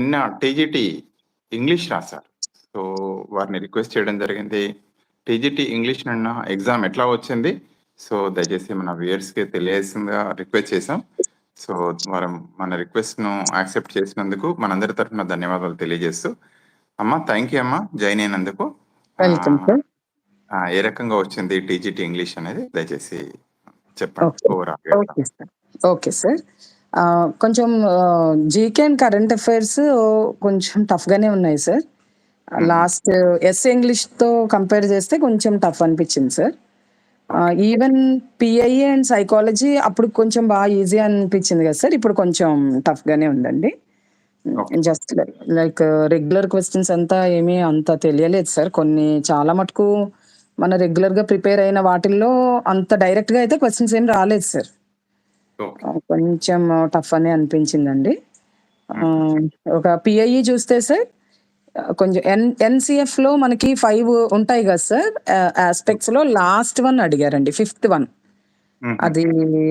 నిన్న TGT English రాశారు. So, వారిని రిక్వెస్ట్ చేయడం జరిగింది. టీజీటీ ఇంగ్లీష్ నిన్న ఎగ్జామ్ ఎట్లా వచ్చింది? సో, దయచేసి మన వ్యూయర్స్‌కి తెలియాల్సిందిగా రిక్వెస్ట్ చేశాం. సో, వారు మన రిక్వెస్ట్‌ను యాక్సెప్ట్ చేసినందుకు మనందరి తరఫున ధన్యవాదాలు తెలియజేస్తూ, అమ్మ థాంక్ యూ అమ్మ. జాయిన్ అయినందుకు. ఏ రకంగా వచ్చింది టీజీటీ ఇంగ్లీష్ అనేది దయచేసి చెప్పండి. Okay sir. కొంచెం జీకే అండ్ కరెంట్ అఫైర్స్ కొంచెం టఫ్‌గానే ఉన్నాయి సార్. లాస్ట్ ఎస్ఏ ఇంగ్లీష్‌తో కంపేర్ చేస్తే కొంచెం టఫ్ అనిపించింది sir. Even PIA and psychology అప్పుడు కొంచెం బాగా ఈజీ అనిపించింది కదా సార్. ఇప్పుడు కొంచెం టఫ్‌గానే ఉందండి. జస్ట్ లైక్ రెగ్యులర్ క్వెషన్స్ అంతా ఏమీ అంత తెలియలేదు సార్. కొన్ని చాలా మటుకు మన రెగ్యులర్‌గా ప్రిపేర్ అయిన వాటిల్లో అంత డైరెక్ట్‌గా అయితే క్వెషన్స్ ఏమి రాలేదు సార్. ఓకే. కొంచెం టఫ్ అనే అనిపించిందండి. ఒక పీఐఈ చూస్తే సార్ కొంచెం ఎన్ ఎన్‌సీఎఫ్‌లో మనకి 5 ఉంటాయి కదా సార్. Ah, okay. యాస్పెక్ట్స్‌లో లాస్ట్ వన్ అడిగారండి. Fifth one. అది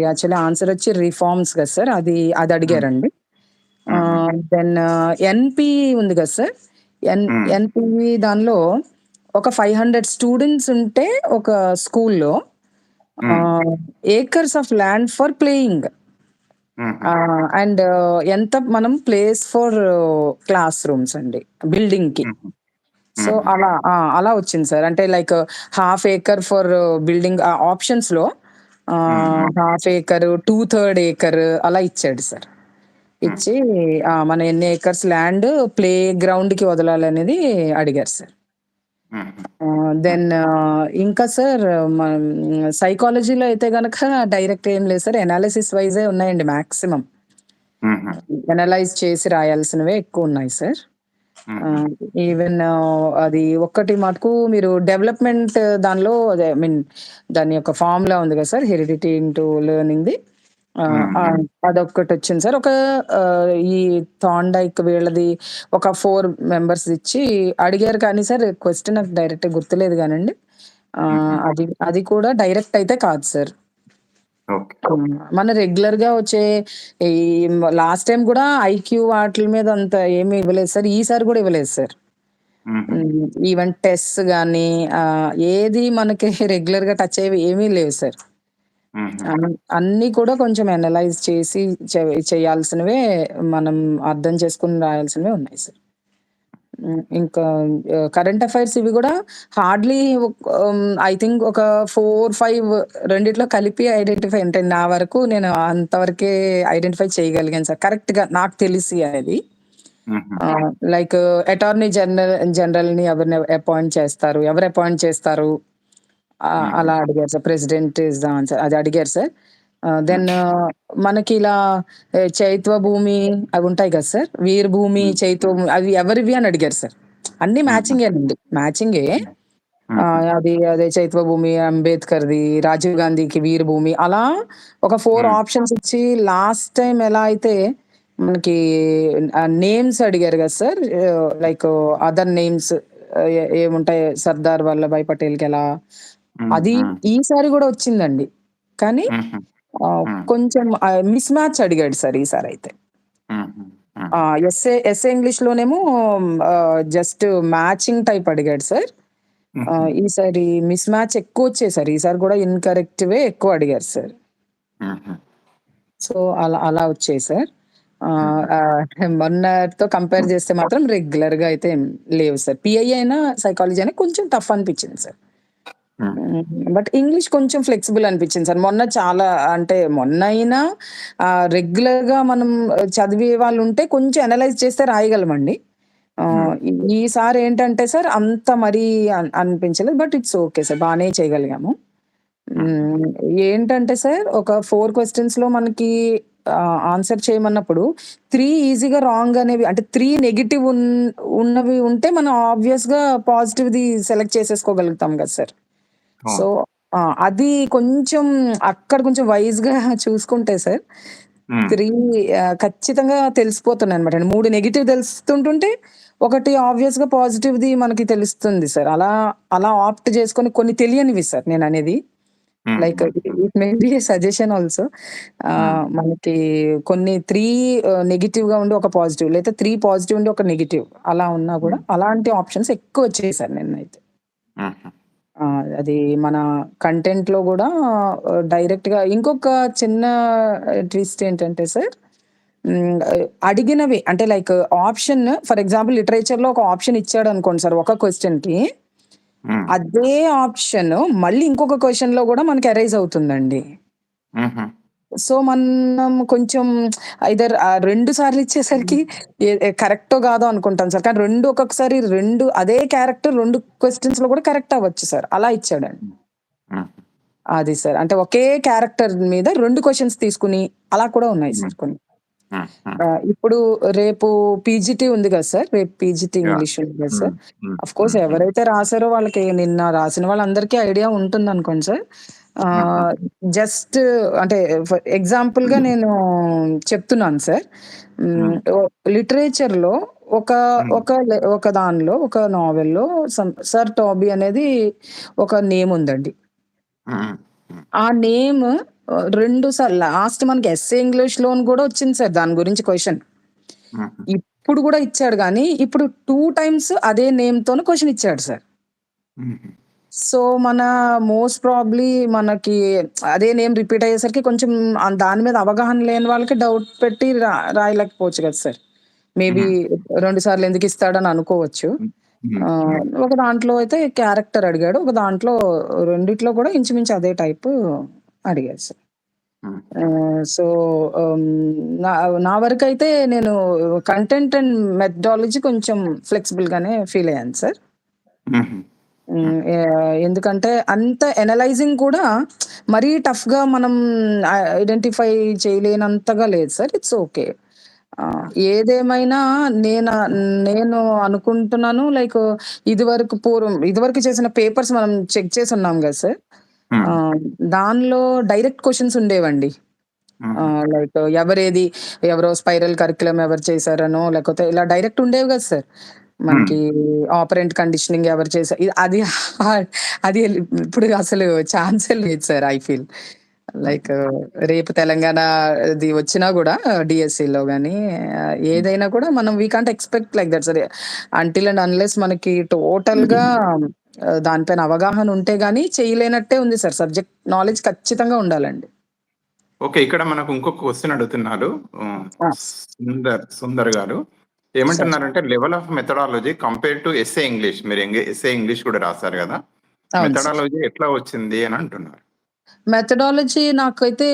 యాక్చువల్లీ ఆన్సర్ వచ్చి రిఫార్మ్స్ కదా సార్. అది అది. అడిగారండి. దెన్ ఎన్‌పీ ఉంది కదా సార్. ఎన్ హ్మ్. ఎన్‌పీవీ దానిలో ఒక 500 స్టూడెంట్స్ ఉంటే ఒక స్కూల్‌లో acres of land for playing. And ఎంత మనం ప్లేస్ ఫర్ క్లాస్ రూమ్స్ అండి బిల్డింగ్‌కి. హుహు. సో. అలా! అలా వచ్చింది సార్. అంటే like half acre for building ఆ ఆప్షన్స్‌లో హ్మ్. ఆహ్, హ్మ్. Half acre, two third acre అలా ఇచ్చాడు సార్. ఇచ్చి మన ఎన్ని ఏకర్స్ ల్యాండ్ ప్లే గ్రౌండ్‌కి వదలాలనేది అడిగారు సార్. దెన్ ఇంకా సార్ సైకాలజీలో అయితే గనక డైరెక్ట్ ఏం లేదు సార్. అనాలిసిస్ వైజే ఉన్నాయండి మాక్సిమం. హుహు. అనలైజ్ చేసి రాయాల్సినవే ఎక్కువున్నాయి సార్. హుహు. ఆహ్, ఈవెన్ అది ఒక్కటి మటుకు మీరు డెవలప్‌మెంట్ దానిలో అదే ఐ మీన్ దాని యొక్క ఫార్ములా ఉంది కదా సార్. హెరిడిటీ ఇంటూ లెర్నింగ్‌ది. హ్మ్. అదొక్కటొచ్చింది సార్. ఒక ఈ థార్న్‌డైక్ వీళ్ళది ఒక 4 మెంబర్స్ ఇచ్చి అడిగారు కానీ సార్ క్వెషన్ నాకు డైరెక్ట్‌గా గుర్తులేదు హుహు. అది అది కూడా డైరెక్ట్ అయితే కాదు సార్. మన రెగ్యులర్‌గా వచ్చే ఈ లాస్ట్ టైమ్ కూడా ఐక్యూ వాటిల మీద అంత ఏమి ఇవ్వలేదు సార్. ఈసారి కూడా ఇవ్వలేదు సార్. ఈవెన్ టెస్ట్స్ గాని ఆహ్, ఏది మనకి రెగ్యులర్‌గా టచ్ అయ్యేవి ఏమీ లేవు సార్. హుహు. అన్ అన్నీ కూడా కొంచెం అనలైజ్ చేసి చే చేయాల్సినవే మనం అర్థం చేసుకొని రాయాల్సినవే ఉన్నాయి సార్. హ్మ్. ఇంకా ఆహ్, కరెంట్ అఫైర్స్ ఇవి కూడా హార్డ్‌లీ ఒక్ హ్మ్, ఐ థింక్ ఒక 4, 5 రెండిట్లో కలిపి ఐడెంటిఫై అంటే నా వరకు నేను అంతవరకే ఐడెంటిఫై చేయగలిగాను సార్. కరెక్ట్‌గా నాకు తెలిసి అది. హుహు. ఆహ్, లైక్ అటార్నీ జనరల్ జనరల్‌ని ఎవరిని అపాయింట్ చేస్తారు? ఎవరు అపాయింట్ చేస్తారు? అలా అడిగారు sir. President is the answer అది అడిగారు సార్. దెన్. మనకి ఇలా చైత్వ భూమి అవి ఉంటాయి కదా సార్. వీరభూమి, హ్మ్. చైత్వ భూమి అవి ఎవరివి అని అడిగారు సార్. అన్నీ. మ్యాచింగే. హుహు. ఆహ్, అది అదే చైత్వ భూమి, అంబేద్కర్‌ది, రాజీవ్ గాంధీకి వీరభూమి అలా ఒక 4 హ్మ్. ఆప్షన్స్ ఇచ్చి లాస్ట్ టైమ్ ఎలా అయితే మనకి నేమ్స్ అడిగారు కదా సార్. లైక్ అదర్ నేమ్స్ ఏముంటాయి 'సర్దార్ వల్లభాయ్ పటేల్‌కి' ఎలా హ్మ్. అది. ఈసారి కూడా వచ్చిందండి. కానీ. కొంచెం మిస్ మ్యాచ్ అడిగాడు సార్. ఆ! హుహు. ఎస్ఏ ఎస్ఏ ఇంగ్లీష్‌లోనేమో ఆహ్, జస్ట్ మ్యాచింగ్ టైప్ అడిగాడు సార్. ఈసారి మిస్ మ్యాచ్ ఎక్కువొచ్చాయి సార్. ఈసారి కూడా ఇన్‌కరెక్ట్‌వే ఎక్కువ అడిగారు సార్. సో, అలా అలా వచ్చాయి సార్. మొన్నటితో కంపేర్ చేస్తే మాత్రం రెగ్యులర్‌గా అయితే ఏం లేవు సార్. పీఐఏ అయినా, సైకాలజీ అయినా కొంచెం టఫ్ అనిపించింది సార్. బట్ ఇంగ్లీష్ కొంచెం ఫ్లెక్సిబుల్ అనిపించింది సార్. మొన్న చాలా అంటే మొన్నయినా ఆహ్, రెగ్యులర్‌గా మనం చదివే వాళ్ళుంటే కొంచెం అనలైజ్ చేస్తే రాయగలమండి. ఈసారి ఏంటంటే సార్ అంత మరీ అన్ అనిపించలేదు. But it's okay sir. బానే చేయగలిగాము. ఏంటంటే సార్ ఒక 4 క్వెషన్స్‌లో మనకి ఆహ్, ఆన్సర్ చేయమన్నప్పుడు 3 ఈజీగా రాంగ్ అనేవి అంటే 3 నెగెటివ్ ఉన్ ఉన్నవి ఉంటే మనం ఆబ్వియస్‌గా పాజిటివ్‌ది సెలెక్ట్ చేసేసుకోగలుగుతాం కదా సార్. సో, అవును. ఆ! అది కొంచెం అక్కడ కొంచెం వైస్‌గా చూసుకుంటే సార్ హ్మ్. 3 ఆహ్, ఖచ్చితంగా తెలిసిపోతున్నాయన్నమాట. 3 నెగెటివ్ తెలుస్తుంటుంటే ఒకటి ఆబ్వియస్‌గా పాజిటివ్‌ది మనకి తెలుస్తుంది సార్. అలా అలా ఆప్ట్ చేసుకొని కొన్ని తెలియనివి సార్ నేననేది. హ్మ్. Like hmm. It may be a suggestion also. Ah. మనకి కొన్ని 3 ఆహ్, నెగెటివ్‌గా ఉండి ఒక పాజిటివ్ లేతే 3 పాజిటివ్ ఉండి ఒక నెగెటివ్ అలా ఉన్నా హ్మ్. అలాంటి ఆప్షన్స్ ఎక్కువొచ్చాయి సార్ నిన్నైతే. హుహు. ఆ! అది మన కంటెంట్‌లో గూడా ఆహ్, డైరెక్ట్‌గా ఇంకొక చిన్న ట్విస్ట్ ఏంటంటే సార్ హ్మ్. ఆహ్, అడిగినవి అంటే లైక్ ఆప్షన్ ఫర్ ఎగ్జాంపుల్ లిటరేచర్‌లో ఒక ఆప్షన్ ఇచ్చాడనుకోండి సార్ ఒక క్వెషన్‌కి. హ్మ్. అదే ఆప్షన్ మళ్ళీ ఇంకొక క్వెషన్‌లో గూడా మనకి అరైజ్ అవుతుందండి. హుహు. సో, మనం కొంచెం ఐదర్ 2 సార్లు ఇచ్చేసరికి కరెక్టో కాదో అనుకుంటాం సార్. కానీ 2 ఒక్కొక్కసారి 2 అదే క్యారెక్టర్ 2 క్వెషన్స్‌లో కూడా కరెక్ట్ అవ్వచ్చు సార్. అలా ఇచ్చాడండి. అది సార్. అంటే ఒకే క్యారెక్టర్ మీద 2 క్వెషన్స్ తీసుకొని అలా కూడా ఉన్నాయి. సార్ కొన్ని. ఇప్పుడు రేపు పీజీటీ ఉంది కదా సార్. రేపు పీజీటీ! ఇంగ్లీష్ ఉంది కదా. సార్. హ్మ్. హ్మ్. ఎవరైతే రాసారో వాళ్ళకి నిన్న రాసిన వాళ్ళందరికీ ఐడియా ఉంటుందనుకోండి సార్. జస్ట్ అంటే ఫర్ ఎగ్జాంపుల్‌గా నేను చెప్తున్నాను సార్. ఓ లిటరేచర్‌లో ఒక. ఒక లె ఒక దానిలో ఒక నావెల్‌లో సర్ టాబీ అనేది ఒక నేమ్ ఉందండి. ఆ నేమ్ 2 సార్లు లాస్ట్ మనకి ఎస్సే ఇంగ్లీష్‌లోను గూడా వచ్చింది సార్ దాని గురించి. హుహు. ఇప్పుడు గూడా ఇచ్చాడు గానీ, ఇప్పుడు 2 టైమ్స్ అదే నేమ్‌తోని క్వెషన్ ఇచ్చాడు సార్. సో, మన మోస్ట్ ప్రాబబ్లీ మనకి అదే నేమ్ రిపీట్ అయ్యేసరికి కొంచెం దాని మీద అవగాహన లేని వాళ్ళకి డౌట్ పెట్టి రా రాయలేకపోవచ్చు కదా సార్. మేబీ. 2 సార్లు అనుకోవచ్చు. హ్మ్. ఆహ్, హ్మ్. ఒక దాంట్లో అయితే క్యారెక్టర్ అడిగాడు. ఒక దాంట్లో రెండిట్లో కూడా ఇంచుమించు అదే టైపు అడిగాడు సార్. సో, నా నా వరకైతే నేను కంటెంట్ అండ్ మెథడాలజీ కొంచెం ఫ్లెక్సిబుల్‌గానే ఫీల్ అయ్యాను సార్. ఎందుకంటే అంత ఎనలైజింగ్ కూడా మరీ టఫ్‌గా మనం ఐ ఐడెంటిఫై చేయలేనంతగా లేదు సార్. It's okay. ఏదేమైనా నేన నేను అనుకుంటున్నాను లైక్ ఇదివరకు పూర్వం ఇదివరకు చేసిన పేపర్స్ మనం చెక్ చేసున్నాం గదా సార్. హ్మ్. ఆహ్, దానిలో డైరెక్ట్ క్వెషన్స్ ఉండేవండి. లైక్ ఎవరేది ఎవరో స్పైరల్ కరిక్యులమ్ ఎవరు చేశారనో, లేకపోతే ఇలా డైరెక్ట్ ఉండేవి కదా సార్. మనకి ఆపరెంట్ కండిషనింగ్ ఎవరు ఇది అది అది ఇప్పుడు అసలు ఛాన్సే లేదు సార్ ఐ ఫీల్. లైక్ రేపు తెలంగాణది వచ్చినా గూడా డీఎస్సీలో హ్మ్. ఏదైనా కూడా మనం we can't expect like that సరే అంటిల్ అండ్ అన్‌లెస్ మనకి టోటల్‌గా ఆహ్, దానిపైన అవగాహన ఉంటే గాని చేయలేనట్టే ఉంది సార్. సబ్జెక్ట్ నాలెడ్జ్ ఖచ్చితంగా ఉండాలండి. ఓకే. ఇక్కడ మనకు ఇంకొక క్వెషన్ అడుగుతున్నారు. సుందర్ సుందర్ గారు. ఏమంటున్నారంటే level of methodology compare to SA English. మీరు ఎస్సే ఇంగ్లీష్ కూడా! అవును సార్. మెథడాలజీ ఎట్లా వచ్చింది అని అంటున్నారు. మెథడాలజీ నాకైతే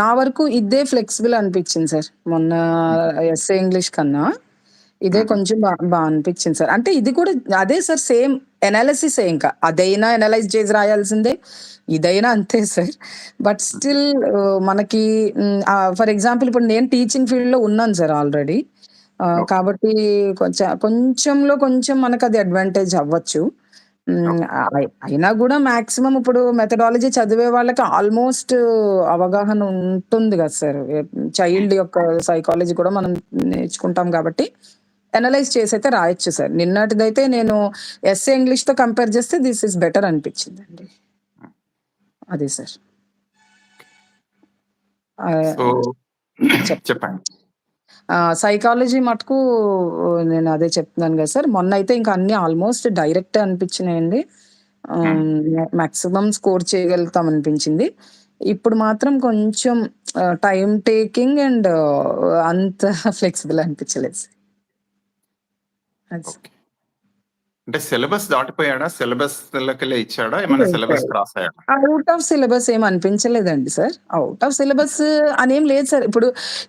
నా వరకు ఇదే ఫ్లెక్సిబుల్ అనిపించింది సార్. మొన్న హుహు. ఎస్సే ఇంగ్లీష్ కన్నా ఇదే హుహు. కొంచెం బా బా అనిపించింది సార్. అంటే ఇది కూడా అదే సార్ సేమ్ ఎనాలిసిసే ఇంకా. అదైనా ఎనలైజ్ చేసి రాయాల్సిందే. ఇదైనా అంతే సార్. బట్. స్టిల్ మనకి ఫర్ ఎగ్జాంపుల్ ఇప్పుడు నేను టీచింగ్ ఫీల్డ్‌లో ఉన్నాను సార్ ఆల్రెడీ. కాబట్టి కొంచెం కొంచెంలో కొంచెం మనకది అడ్వాంటేజ్ అవ్వచ్చు. అయినా గూడా మాక్సిమం ఇప్పుడు మెథడాలజీ చదివే వాళ్ళకి ఆల్‌మోస్ట్ అవగాహన ఉంటుంది గదా సార్. చైల్డ్ యొక్క సైకాలజీ కూడా మనం నేర్చుకుంటాం కాబట్టి అనలైజ్ చేసైతే రాయొచ్చు సార్. నిన్నటిదైతే నేను ఎస్సే ఇంగ్లీష్‌తో కంపేర్ చేస్తే దిస్ ఈస్ బెటర్ అనిపించిందండి. హ్మ్. అది సార్. చెప్పండి. సైకాలజీ మటుకు నేను అదే చెప్తున్నాను గదా సార్. మొన్నైతే ఇంక అన్నీ ఆల్‌మోస్ట్ డైరెక్టే అనిపించినాయండి. ఆహ్, మాక్సిమం స్కోర్ చేయగలుగుతాం అనిపించింది. ఇప్పుడు మాత్రం కొంచెం టైమ్ టేకింగ్ అండ్ అంత ఫ్లెక్సిబుల్ అనిపించలేదు సార్. అంటే సిలబస్ దాటిపోయాడా? సిలబస్‌లకెళ్ళే ఇచ్చాడా? ఏమన్నా లేదు సిలబస్. క్రాస్ అయ్యాడా? ఔట్ ఆఫ్ సిలబస్ ఏమి అనిపించలేదండి సార్. ఔట్ ఆఫ్ సిలబస్ అనేం లేదు సార్. ఇప్పుడు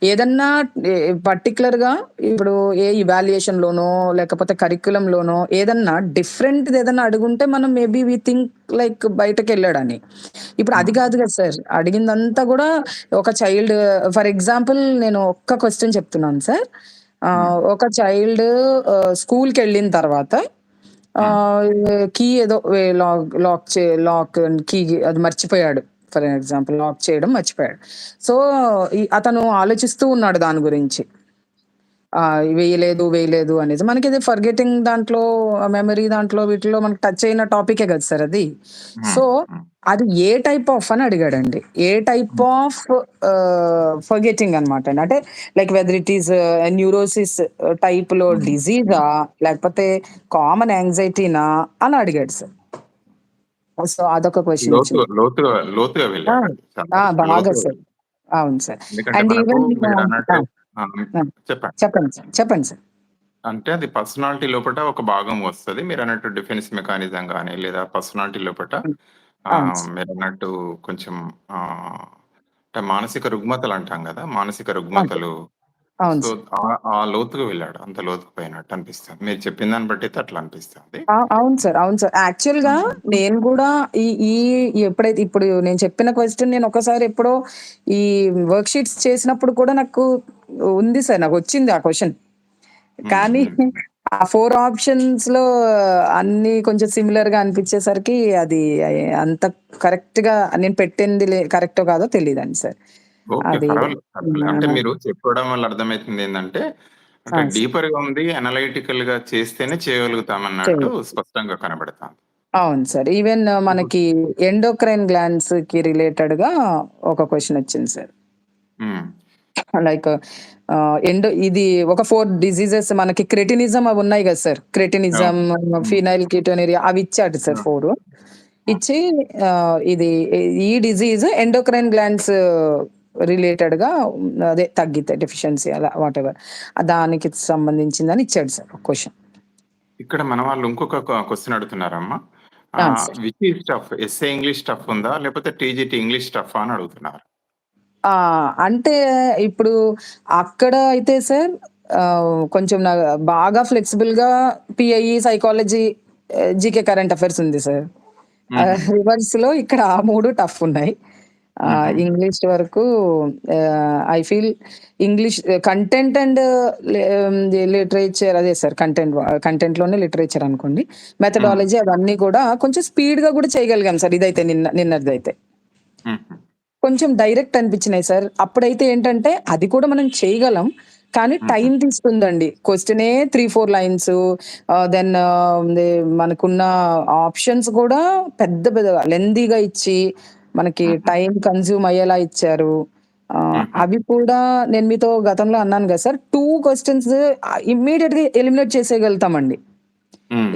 ఏదన్నా ఎ పర్టిక్యులర్‌గా ఇప్పుడు ఏ ఇవాల్యుయేషన్‌లోనో లేకపోతే కరిక్యులమ్‌లోనో ఏదన్నా డిఫరెంట్‌ది ఏదన్నా అడుగుంటే మనం మేబీ వి థింక్ లైక్ బయటకెళ్ళాడని. ఇప్పుడు అది హ్మ్. కాదు కదా సార్. అడిగిందంతా గూడా ఒక చైల్డ్ ఫర్ ఎగ్జాంపుల్ నేను ఒక్క క్వెషన్ చెప్తున్నాను సార్. ఆహ్, ఒక చైల్డ్ ఆహ్, స్కూల్‌కెళ్ళిన తర్వాత ఆహ్, కీ ఏదో లాక్ లాక్ చే లాక్ కీ అది మర్చిపోయాడు. ఫర్ ఎగ్జాంపుల్ లాక్ చేయడం మర్చిపోయాడు. సో, అతను ఆలోచిస్తూ ఉన్నాడు దాని గురించి. వేయలేదు, వేయలేదు అనేది. మనకిది ఫర్గెటింగ్ దాంట్లో, మెమరీ దాంట్లో వీటిలో మనకు టచ్ అయిన టాపికే కదా సార్ అది. సో. అది ఏ టైప్ ఆఫ్ అని అడిగాడండి. A type. ఆఫ్ ఫర్గెటింగ్ అనమాట అండి. అంటే like whether it is neurosis టైప్‌లో హ్మ్. డిసీజా? లేకపోతే కామన్ యాంక్సైటీనా? అని అడిగాడు సార్. సో, అదొక ఆ! బాగా సార్. అవును సార్. అండ్ మనకు ఈవెన్ చెప్పండి. చెప్పండి సార్. చెప్పండి సార్. అంటే అది పర్సనాలిటీ లోపట ఒక భాగం వస్తది. మీరన్నట్టు డిఫెన్స్ మెకానిజం గాని, లేదా పర్సనాలిటీ ఆహ్, సార్. మీరన్నట్టు కొంచెం అంటే మానసిక రుగ్మతలు అంటాం గదా! మానసిక. రుగ్మతలు. అవును సో, సార్. ఆ ఆ లోతుగా వెళ్ళాడు. అంత లోతుకు పోయినట్టు అనిపిస్తుంది. మీరు చెప్పిన దాన్ని బట్టయితే అట్లా అనిపిస్తుంది. ఆ! అవును సార్. అవును సార్. యాక్చువల్‌గా హ్మ్. నేను గూడా ఈ ఈ ఎప్పుడైతే ఇప్పుడు నేను చెప్పిన క్వెషన్ నేను ఒకసారి ఎప్పుడో ఈ వర్క్ షీట్స్ చేసినప్పుడు కూడా నాకు ఉంది సార్. నాకొచ్చింది ఆ క్వెషన్. హ్మ్. కానీ. ఆ 4 ఆప్షన్స్‌లో అన్నీ కొంచెం సిమిలర్‌గా అనిపించేసరికి అది అంత కరెక్ట్‌గా నేను పెట్టింది లే కరెక్టో కాదో తెలీదండి సార్. ఓకే. అది పర్వాలేదు. పర్వాలేదు. అంటే! మీరు చెప్పడం వల్ల అర్థమైతుందేందంటే, అంటే ఆ! సార్. డీపర్‌గా ఉంది. అనలైటికల్‌గా చేస్తేనే చేయగలుగుతామన్నట్టు చెయ్యి. స్పష్టంగా కనబడతాంది. అవును సార్. ఈవెన్ మనకి ఎండోక్రైన్ గ్లాండ్స్‌కి రిలేటెడ్‌గా ఒక క్వెషన్ వచ్చింది సార్. లైక్ ఎండో ఇది ఒక 4 డిసీజెస్ మనకి క్రెటినిజం అవి ఉన్నాయి గదా సార్. క్రెటినిజం, అవును. హ్మ్. ఫినైల్ కీటోనూరియా అవి ఇచ్చాడు సార్ హ్మ్. 4. హ్మ్. ఇచ్చి ఇది ఈ డిసీజ్ ఎండోక్రైన్ గ్లాండ్స్ రిలేటెడ్‌గా అదే తగ్గితే డెఫిషియన్సీ అలా వాటెవర్. దానికి సంబంధించిందని ఇచ్చాడు సార్ క్వెషన్. ఇక్కడ మన వాళ్ళు ఇంకొక క క్వెషన్ అడుగుతున్నారమ్మా. విచ్? ఎస్ఏ ఇంగ్లీష్ ఉందా? లేకపోతే టీజీటీ ఇంగ్లీష్ టఫా అని అడుగుతున్నారు. ఆ! అంటే ఇప్పుడు అక్కడ అయితే సార్ కొంచెం నా బాగా ఫ్లెక్సిబుల్‌గా PIE, psychology, GK current affairs ఉంది సార్. హుహు. ఆహ్, రివర్స్‌లో ఇక్కడ ఆ 3 టఫ్ ఉన్నాయి. ఇంగ్లీష్ వరకు I feel English content and literature అదే సార్ కంటెంట్ కంటెంట్‌లోనే లిటరేచర్ అనుకోండి. మెథడాలజీ అవన్నీ కూడా కొంచెం స్పీడ్‌గా కూడా చేయగలిగాం సార్ ఇదైతే నిన్న నిన్నటిదైతే. హుహు. కొంచెం డైరెక్ట్ అనిపించినాయి సార్. అప్పుడైతే ఏంటంటే అది కూడా మనం చేయగలం. కానీ. టైం తీసుకుందండి. క్వెషనే 3, 4 లైన్స్ దెన్ మనకున్న ఆప్షన్స్ కూడా పెద్ద పెద్దగా లెంథీగా ఇచ్చి, మనకి. టైం కన్జ్యూమ్ అయ్యేలా ఇచ్చారు. అవి కూడా నేను మీతో గతంలో అన్నాను గదా సార్ 2 క్వెషన్స్ ఆహ్, ఇమ్మీడియేట్‌గా ఎలిమినేట్ చేసేయగలుగుతామండి.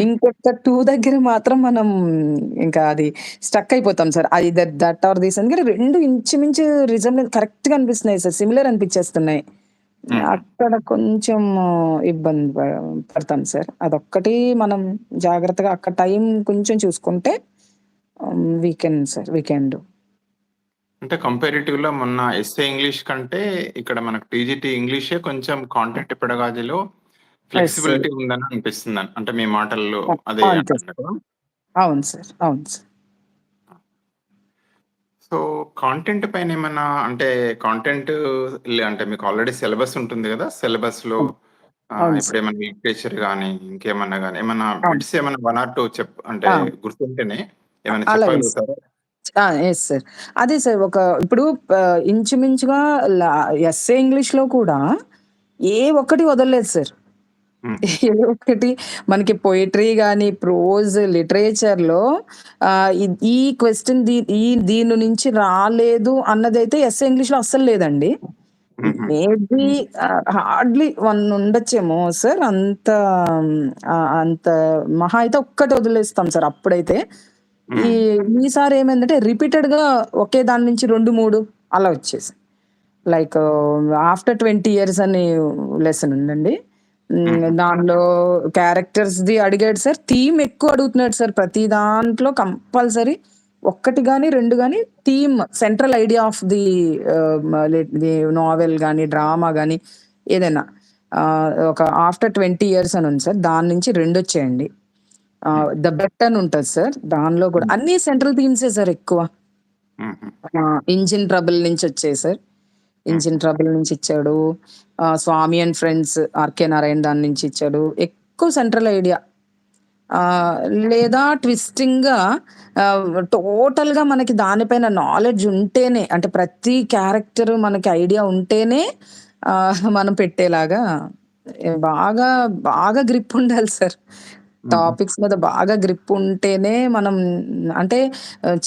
ఇంకొక 2 దగ్గర మాత్రం మనం ఇంకా అది స్టక్ అయిపోతాం sir. Either that or this ఎందుకంటే 2 ఇంచుమించు రిజల్ట్ కరెక్ట్‌గా అనిపిస్తున్నాయి సార్. సిమిలర్ అనిపించేస్తున్నాయి. అక్కడ కొంచెం ఇబ్బంది పడతాం సార్. అదొక్కటి మనం జాగ్రత్తగా అక్కడ టైం కొంచెం చూసుకుంటే ఆహ్, we can sir. We can do. అంటే కంపారిటివ్‌లో మొన్న ఎస్ఏ ఇంగ్లీష్ కంటే ఇక్కడ మనకు టీజీటీ ఇంగ్లీషే కొంచెం కాంటెంట్ పెడగాజీలో. ఫ్లెక్సిబిలిటీ ఉందని అనిపిస్తుంది. అంటే మీ మాటల్లో! అదే. కదా! అవును సార్. అవును సార్. సో, కాంటెంట్ పైనేమన్నా అంటే కాంటెంట్ లే అంటే మీకు ఆల్రెడీ సిలబస్ ఉంటుంది అవును. ఆహ్, అవును సార్. ఇప్పుడేమన్నా లిటరేచర్ గాని, ఇంకేమన్నా గాని ఏమన్నా. బిట్స్ ఏమన్నా 1 ఆర్ 2 చెప్ అంటే! గుర్తుంటేనే అలాగే సార్. అదే సార్ ఒక ఇప్పుడు ఇంచుమించుగా లా ఎస్ఏ ఇంగ్లీష్‌లో కూడా ఏ ఒక్కటి వదలలేదు సార్. ఏ ఒక్కటి మనకి పొయట్రీ గాని, ప్రోజ్, లిటరేచర్‌లో ఈ క్వెషన్ దీ ఈ దీని నుంచి రాలేదు అన్నదైతే ఎస్ఏ ఇంగ్లీష్‌లో అస్సలు లేదండి. మేబీ హార్డ్‌లీ 1 ఉండొచ్చేమో సార్. అంత అంత మహా అయితే ఒక్కటి వదిలేస్తాం సార్ అప్పుడైతే. ఈ. ఈసారి ఏమైందంటే రిపీటెడ్‌గా ఒకే దాని నుంచి 2, 3 అలా వచ్చేసాయి. లైక్ ఆఫ్టర్ 20 ఇయర్స్ అని లెసన్ ఉందండి. దానిలో క్యారెక్టర్స్‌ది అడిగాడు సార్. థీమ్ ఎక్కువ అడుగుతున్నాడు సార్. ప్రతి దాంట్లో కంపల్సరీ ఒక్కటి గాని, 2 గాని theme central idea of the the novel గాని, డ్రామా గాని ఏదైనా. ఒక ఆఫ్టర్ 20 ఇయర్స్ అని ఉంది సార్. దాని నుంచి రెండొచ్చాయండి. ఆహ్, హ్మ్. 'ద బెట్' అని ఉంటది సార్. దానిలో కూడా హ్మ్. అన్నీ సెంట్రల్ థీమ్సే సార్ ఎక్కువ. ఆ! 'ఇంజిన్ ట్రబుల్' నుంచి వచ్చాయి సార్. 'ఇంజిన్. ట్రబుల్' నుంచి ఇచ్చాడు. 'స్వామి అండ్ ఫ్రెండ్స్' 'ఆర్‌కే నారాయణ' దాని నుంచి ఇచ్చాడు. ఎక్కువ సెంట్రల్ ఐడియా. లేదా ట్విస్టింగ్‌గా ఆహ్, టోటల్‌గా మనకి దానిపైన నాలెడ్జ్ ఉంటేనే అంటే ప్రతి క్యారెక్టర్ మనకి ఐడియా ఉంటేనే మనం పెట్టేలాగా బాగా, బాగా గ్రిప్ ఉండాలి సార్. టాపిక్స్ మీద బాగా గ్రిప్ ఉంటేనే మనం అంటే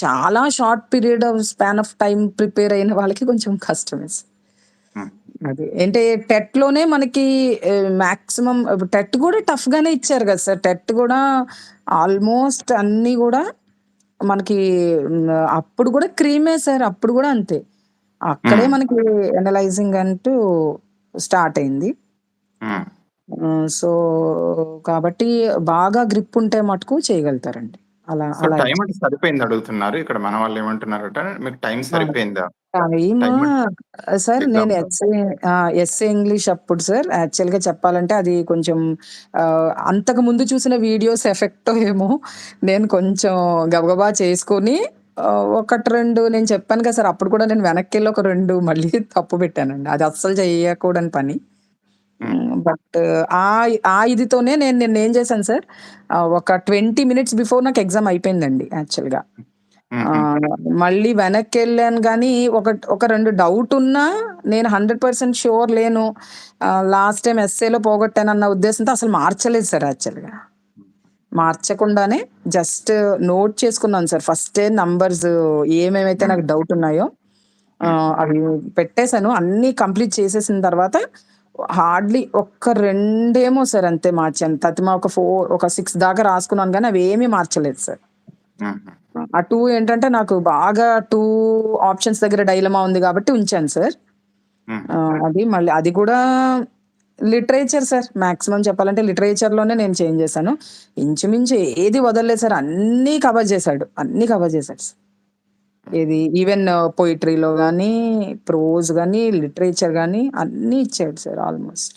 చాలా short period of span of time prepare అయిన వాళ్ళకి కొంచెం కష్టమే. అది. అంటే టెట్‌లోనే మనకి ఆహ్, మాక్సిమం టెట్ గూడా టఫ్‌గానే ఇచ్చారు గదా సార్. టెట్ గూడా ఆల్మోస్ట్ అన్నీ గూడా మనకి అప్పుడు గూడా క్రీమే సార్. అప్పుడు గూడా అంతే. అక్కడే. మనకి అనలైజింగ్ అంటూ స్టార్ట్ అయింది. సో, కాబట్టి బాగా గ్రిప్ ఉంటే మటుకు చేయగలుగుతారండి. అలా అలా అంటే సరిపోయింది అడుగుతున్నారు. ఇక్కడ మన వాళ్ళు ఏమంటున్నారట మీకు ఆ! సరిపోయిందా? సార్ నేను. ఎస్ఏ ఇంగ్లీష్ అప్పుడు సార్ యాక్చువల్‌గా చెప్పాలంటే అది కొంచెం ఆహ్, అంతకుముందు చూసిన వీడియోస్ ఎఫెక్టో ఏమో నేను కొంచెం గబగబా చేసుకొని 1, 2 నేను చెప్పాను కదా సార్ అప్పుడు కూడా నేను వెనక్కెళ్ళి ఒక 2 మళ్ళీ తప్పు పెట్టానండి. అది అస్సలు చేయకూడని పని. బట్ ఆ ఆ ఇదితోనే నేను నిన్నేం చేశాను సార్ ఒక 20 మినిట్స్ బిఫోర్ నాకు ఎగ్జామ్ అయిపోయిందండి యాక్చువల్‌గా. హుహు. ఆహ్, మళ్ళీ వెనక్కెళ్ళాను గానీ ఒక ఒక 2 డౌట్ ఉన్నా నేను 100% ష్యూర్ లేను. ఆహ్, లాస్ట్ టైమ్ ఎస్ఏలో పోగొట్టానన్న ఉద్దేశంతో అసలు మార్చలేదు సార్ యాక్చువల్‌గా. మార్చకుండానే జస్ట్ నోట్ చేసుకున్నాను సార్. ఫస్టే నంబర్స్ ఏమేమైతే. నాకు డౌట్ ఉన్నాయో అవి పెట్టేసాను. అన్నీ కంప్లీట్ చేసేసిన తర్వాత హార్డ్‌లీ ఒక్క రెండేమో సార్ అంతే మార్చాను. తతిమా ఒక 4 ఒక 6 దాకా రాసుకున్నాను గానీ అవేమీ మార్చలేదు సార్. ఆ 2 ఏంటంటే నాకు బాగా 2 ఆప్షన్స్ దగ్గర డైలమా ఉంది గాబట్టి ఉంచాను సార్. అది మళ్ళీ అది కూడా లిటరేచర్ సార్. మాక్సిమం చెప్పాలంటే లిటరేచర్‌లోనే నేను చేంజ్ చేశాను. ఇంచుమించు ఏది వదలలేదు సార్. అన్నీ కవర్ చేశాడు. అన్నీ కవర్ చేశాడు సార్. ఏది ఈవెన్ పొయట్రీలో గానీ, ప్రోజ్ గానీ, లిటరేచర్ గానీ అన్నీ ఇచ్చాడు సార్ ఆల్మోస్ట్.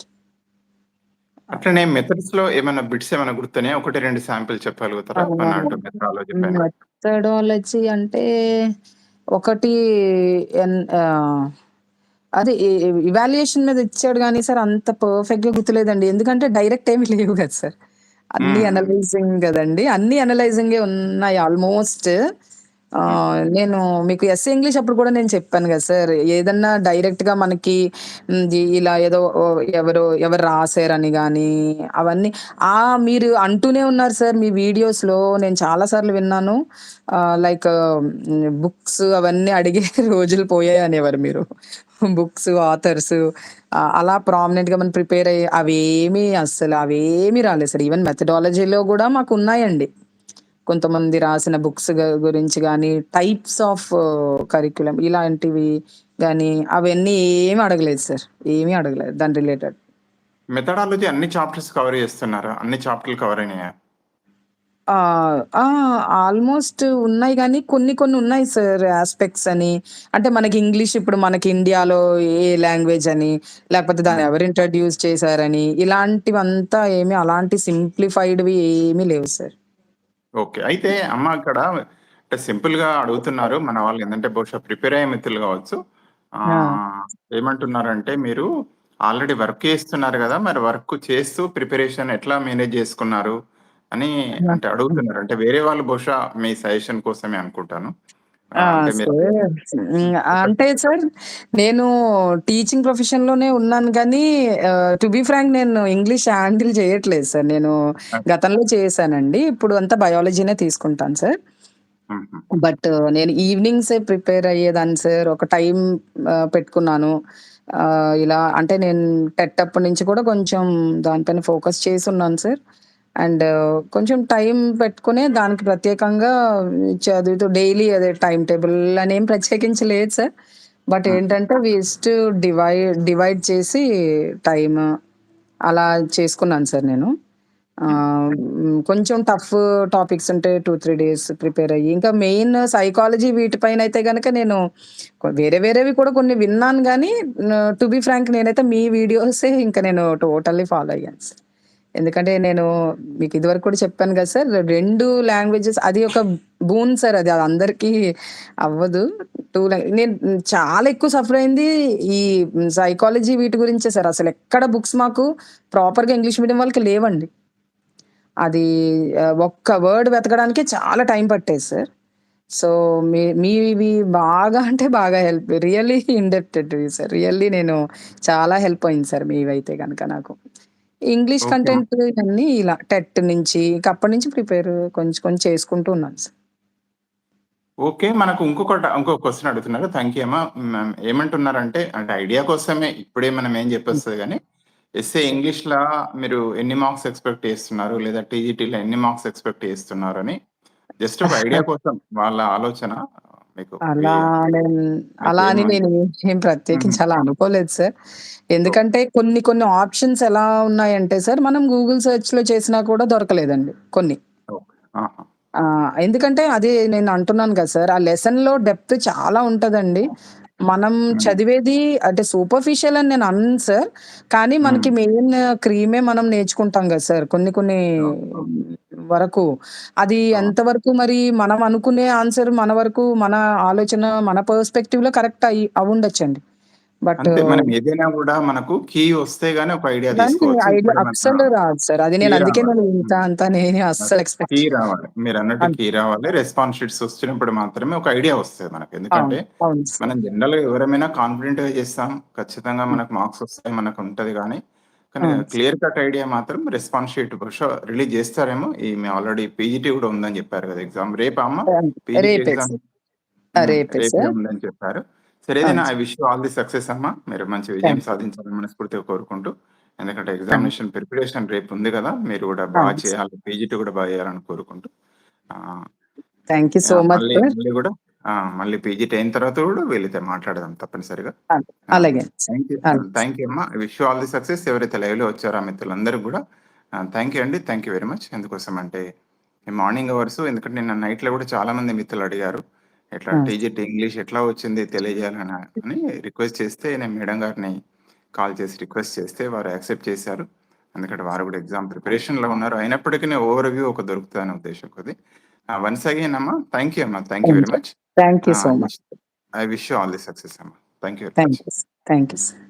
అట్లనే మెథడ్స్‌లో ఏమన్నా బిట్స్ ఏమన్నా గుర్తున్నాయా? 1, 2 శాంపిల్ చెప్పగలుగుతారా? అవునా! 1 ఆర్ 2 మెథడాలజీ అంటే ఒకటి అదే ఇవాల్యుయేషన్ మీద ఇచ్చాడు గానీ సార్ అంత పర్ఫెక్ట్‌గా గుర్తులేదండి. ఎందుకంటే డైరెక్ట్ ఏమి లేవు గదా సార్. అన్నీ. అనలైజింగ్ గదండీ. అన్నీ అనలైజింగే ఉన్నాయి ఆల్మోస్ట్. నేను మీకు ఎస్ఏ ఇంగ్లీష్ అప్పుడు కూడా నేను చెప్పాను గదా సార్. ఏదన్నా డైరెక్ట్‌గా మనకి హ్మ్, ఇలా ఏదో ఎవరో ఎవరు రాసారని గానీ అవన్నీ ఆ! మీరు అంటూనే ఉన్నారు సార్ మీ వీడియోస్‌లో నేను చాలా సార్లు విన్నాను. ఆహ్, లైక్ హ్మ్, బుక్స్ అవన్నీ అడిగే రోజులు పోయాయి అనేవారు మీరు. బుక్స్, ఆథర్స్ ఆహ్, అలా ప్రామినెంట్‌గా మనం ప్రిపేర్ అయ్యి అవేమీ అస్సలు అవేమీ రాలేదు సార్. ఈవెన్ మెథడాలజీలో గూడా మాకున్నాయండి. కొంతమంది రాసిన బుక్స్ గురించి గానీ, టైప్స్ ఆఫ్ కరిక్యులమ్ ఇలాంటివి గానీ అవన్నీ ఏమి అడగలేదు సార్. ఏమీ అడగలేదు దాని రిలేటెడ్. మెథడాలజీ అన్ని చాప్టర్స్ కవర్ చేస్తున్నారా? అన్ని చాప్టర్‌లు కవర్ అయినాయా? ఆల్మోస్ట్ ఉన్నాయి గానీ, కొన్ని కొన్ని ఉన్నాయి సార్ యాస్పెక్ట్స్ అని. అంటే మనకి ఇంగ్లీష్ ఇప్పుడు మనకి ఇండియాలో ఏ లాంగ్వేజ్ అని, లేకపోతే దాన్ని. ఎవరు ఇంట్రొడ్యూస్ చేశారని, ఇలాంటివంతా ఏమి అలాంటి సింప్లిఫైడ్‌వి ఏమీ లేవు సార్. ఓకే. అయితే అమ్మ అక్కడ అంటే సింపుల్‌గా అడుగుతున్నారు మన వాళ్ళు ఏందంటే బహుశా ప్రిపేర్ అయ్యే మిత్రులు గావచ్చు. ఆ! ఆహ్, ఏమంటున్నారంటే మీరు ఆల్రెడీ వర్క్ చేస్తున్నారు గదా! మరి వర్క్ చేస్తూ ప్రిపరేషన్ ఎట్లా మేనేజ్ చేసుకున్నారు? అని ఆ! అంటే అడుగుతున్నారు. అంటే వేరే వాళ్ళు బహుశా మీ సజెషన్ కోసమే అనుకుంటాను. ఆ! అంటే మీరు సార్ హ్మ్. హ్మ్. చెప్పండి. అంటే సార్ నేను టీచింగ్ ప్రొఫెషన్‌లోనే ఉన్నాను గానీ ఆహ్, టు బీ ఫ్రాంక్ నేను ఇంగ్లీష్ హ్యాండిల్ చేయట్లేదు సార్. నేను ఆ! గతంలో చేశానండి. ఇప్పుడు అంతా బయాలజీనే తీసుకుంటాను సార్. హుహు. బట్ నేను ఈవినింగ్సే ప్రిపేర్ అయ్యేదాన్ని సార్. ఒక టైం ఆహ్, పెట్టుకున్నాను. ఆహ్, ఇలా అంటే నేను టెట్ అప్పటి నుంచి కూడా కొంచెం దానిపైన ఫోకస్ చేసున్నాను సార్. అండ్ కొంచెం టైం పెట్టుకునే దానికి ప్రత్యేకంగా చదువుతూ డైలీ అదే టైమ్ టేబుల్ అనేం ప్రత్యేకించి లేదు సార్. బట్ హుహు. ఏంటంటే we used to divide divide చేసి టైమ్ అలా చేసుకున్నాను సార్ నేను. కొంచెం టఫ్ టాపిక్స్ ఉంటే 2, 3 డేస్ ప్రిపేర్ అయ్యి, ఇంకా మెయిన్ సైకాలజీ వీటిపైనైతే గనక నేను కొ వేరే వేరేవి కూడా కొన్ని విన్నాను ఆహ్, టు బీ ఫ్రాంక్ నేనైతే మీ వీడియోసే ఇంక నేను టోటల్లీ ఫాలో అయ్యాను సార్. ఎందుకంటే నేను మీకు ఇదివరకు కూడా చెప్పాను కదా సార్. రెండు లాంగ్వేజెస్ అది ఒక బూన్ సార్ అది. అది అందరికీ అవ్వదు. 2 లా నేను చాలా ఎక్కువ సఫర్ అయింది ఈ సైకాలజీ వీటి గురించే సార్. అసలు ఎక్కడ బుక్స్ మాకు ప్రాపర్‌గా ఇంగ్లీష్ మీడియం వాళ్ళకి లేవండి. అది ఒక్క వర్డ్ వెతకడానికే చాలా టైం పట్టేది సార్. సో, మీ మీవి బాగా అంటే బాగా help really indebted sir. Really నేను చాలా హెల్ప్ అయింది సార్ మీవైతే కనుక నాకు. English okay. కంటెంట్ ఇవన్నీ ఇలా టెట్ నుంచి ఇంక అప్పటి నుంచి ప్రిపేర్ కొంచెం కొంచెం చేసుకుంటూ ఉన్నాను సార్. ఓకే. మనకు ఇంకొకటి ఇంకో క్వెషన్ అడుగుతున్నారు. థాంక్ యూ అమ్మా. ఏమంటున్నారంటే అంటే ఐడియా కోసమే ఇప్పుడే మనం ఏం హ్మ్. చెప్పొస్తది గానీ, ఎస్ఏ ఇంగ్లీష్‌లా మీరు ఎన్ని మార్క్స్ ఎక్స్‌పెక్ట్ చేస్తున్నారు? లేదా టీజీటీలో ఎన్ని మార్క్స్ ఎక్స్‌పెక్ట్ చేస్తున్నారని జస్ట్ ఒక ఐడియా కోసం వాళ్ళ ఆలోచన మీకు అలా వే నేను అలా అని మీకేమన్ నేను ఏం. ప్రత్యేకించి అలా అనుకోలేదు సార్. ఓకే. ఎందుకంటే కొన్ని కొన్ని ఆప్షన్స్ ఎలా ఉన్నాయంటే సార్ మనం గూగుల్ సెర్చ్‌లో చేసినా కూడా దొరకలేదండి కొన్ని. ఓకే. ఆహా! ఆ! ఎందుకంటే అదే నేను అంటున్నాను కదా సార్. ఆ లెసన్‌లో డెప్త్ చాలా ఉంటదండి. మనం హ్మ్. చదివేది అంటే సూపర్ఫిషియల్ అని నేను అనను సార్. కానీ మనకి హ్మ్. మెయిన్ క్రీమే మనం నేర్చుకుంటాం కదా సార్. కొన్ని కొన్ని ఓహో! వరకు. అది ఆ! ఎంతవరకు మరి మనం అనుకునే ఆన్సర్ మన వరకు మన ఆలోచన మన పర్స్‌పెక్టివ్‌లో కరెక్ట్ అయ్యి అవ్వుండొచ్చండి. బట్. మనం ఏదైనా గూడా మనకు కీ వస్తే గాని ఒక ఐడియా తీసుకోవచ్చు. మన అస్సలు రాదు సార్. అది కీ నేను అందుకే. నేను ఇంత. అంత నేను. అస్సలు ఎక్స్‌పెక్ట్ కీ రావాలి. మీరన్నట్టు అంతే. కీ రావాలి. రెస్పాన్స్ షీట్స్ వచ్చినప్పుడు మాత్రమే ఒక ఐడియా వస్తది మనకు. ఎందుకంటే అవును. అవును సార్. మనం జనరల్‌గా ఎవరమైనా కాన్ఫిడెంట్‌గా చేస్తాం. ఖచ్చితంగా. మనకు మార్క్స్ వస్తాయి మనకు ఉంటది కానీ సార్. క్లియర్ కట్ ఐడియా మాత్రం రెస్పాన్స్ షీట్ బహుశా రిలీజ్ చేస్తారేమో. ఈమె ఆల్రెడీ పీజీటీ కూడా ఉందని చెప్పారు కదా! ఎగ్జామ్. రేపా అమ్మ? రేపే. ఉందని చెప్పారు. సరే ఏదైనా I. Wish you all the success అమ్మా. మీరు మంచి విజయం సాధించాలని మనస్ఫూర్తిగా కోరుకుంటూ, ఎందుకంటే ఎగ్జామినేషన్ ప్రిపరేషన్ రేపు ఉంది కదా! మీరు కూడా బాగా. చేయాలి. పీజీటీ కూడా బాగా చేయాలని కోరుకుంటూ థాంక్ యూ సో! మచ్ కూడా! మళ్ళీ పీజీటీ అయిన తర్వాత కూడా వీలైతే మాట్లాడదాం తప్పనిసరిగా. అలాగే. Thank you. అమ్మా. Wish you all the success. ఎవరైతే లైవ్‌లో వచ్చారో ఆ మిత్రులందరికి కూడా థాంక్ యూ అండి. Thank you very much. ఎందుకోసం అంటే మార్నింగ్ అవర్స్ ఎందుకంటే నిన్న నైట్‌లో కూడా చాలా మంది మిత్రులు అడిగారు. ఎట్లా ఆ! టీజీటీ ఇంగ్లీష్ ఎట్లా వచ్చింది తెలియజేయాలని అని రిక్వెస్ట్ చేస్తే నేను మేడం గారిని కాల్ చేసి రిక్వెస్ట్ చేస్తే వారు యాక్సెప్ట్ చేశారు. ఎందుకంటే వారు కూడా ఎగ్జామ్ ప్రిపరేషన్‌లో ఉన్నారు. అయినప్పటికీ ఓవర్‌వ్యూ ఒక దొరుకుతదనే ఉద్దేశం కొద్దీ. ఆహ్, వన్స్ అగైన్ అమ్మా. థాంక్ యూ అమ్మా. Thank you thank very you. Much. Thank you so I much. Wish I wish you all the success అమ్మా. Thank you very thank much. You. Thank you sir.